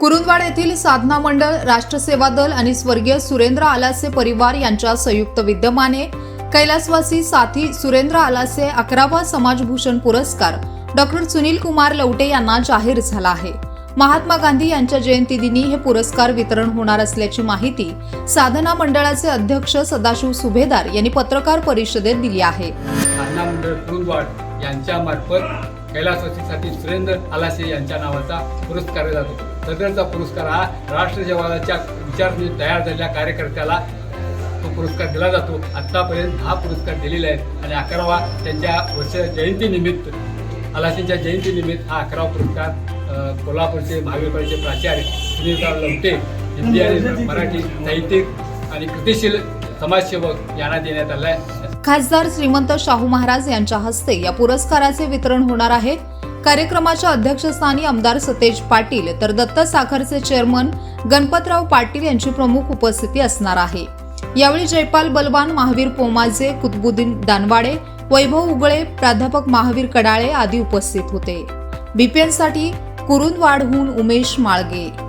कुरुंदवाड येथील साधना मंडळ राष्ट्रसेवा दल आणि स्वर्गीय सुरेंद्र आलासे परिवार यांच्या संयुक्त विद्यमाने कैलासवासी साथी सुरेंद्र आलासे अकरावा समाजभूषण पुरस्कार डॉक्टर सुनील कुमार लवटे यांना जाहीर झाला आहे. महात्मा गांधी यांच्या जयंतीदिनी हे पुरस्कार वितरण होणार असल्याची माहिती साधना मंडळाचे अध्यक्ष सदाशिव सुभेदार यांनी पत्रकार परिषदेत दिली आहे. साधना मंडळ यांच्यामार्फत कैलासवासीसाठी सुरेंद्र आलासे यांच्या नावाचा पुरस्कार जातो. सदरचा पुरस्कार हा राष्ट्रसेवाच्या विचारने तयार झालेल्या कार्यकर्त्याला तो पुरस्कार दिला जातो. आत्तापर्यंत दहा पुरस्कार दिलेले आहेत आणि अकरावा त्यांच्या वर्ष जयंतीनिमित्त आलासेंच्या जयंतीनिमित्त हा अकरावा पुरस्कार कोल्हापूरचे महाविद्यालयाचे प्राचार्य सुनीलराव लवटे हिंदी आणि मराठी साहित्यिक आणि कृतिशील समाजसेवक यांना देण्यात आला आहे. खासदार श्रीमंत शाहू महाराज यांच्या हस्ते या पुरस्काराचे वितरण होणार आहे. कार्यक्रमाच्या अध्यक्षस्थानी आमदार सतेज पाटील तर दत्त साखरचे चेअरमन गणपतराव पाटील यांची प्रमुख उपस्थिती असणार आहे. यावेळी जयपाल बलवान महावीर पोमाजे कुतबुद्दीन दानवाडे वैभव उगळे प्राध्यापक महावीर कडाळे आदी उपस्थित होते. बीपीएनसाठी कुरुंदवाडहून उमेश माळगे.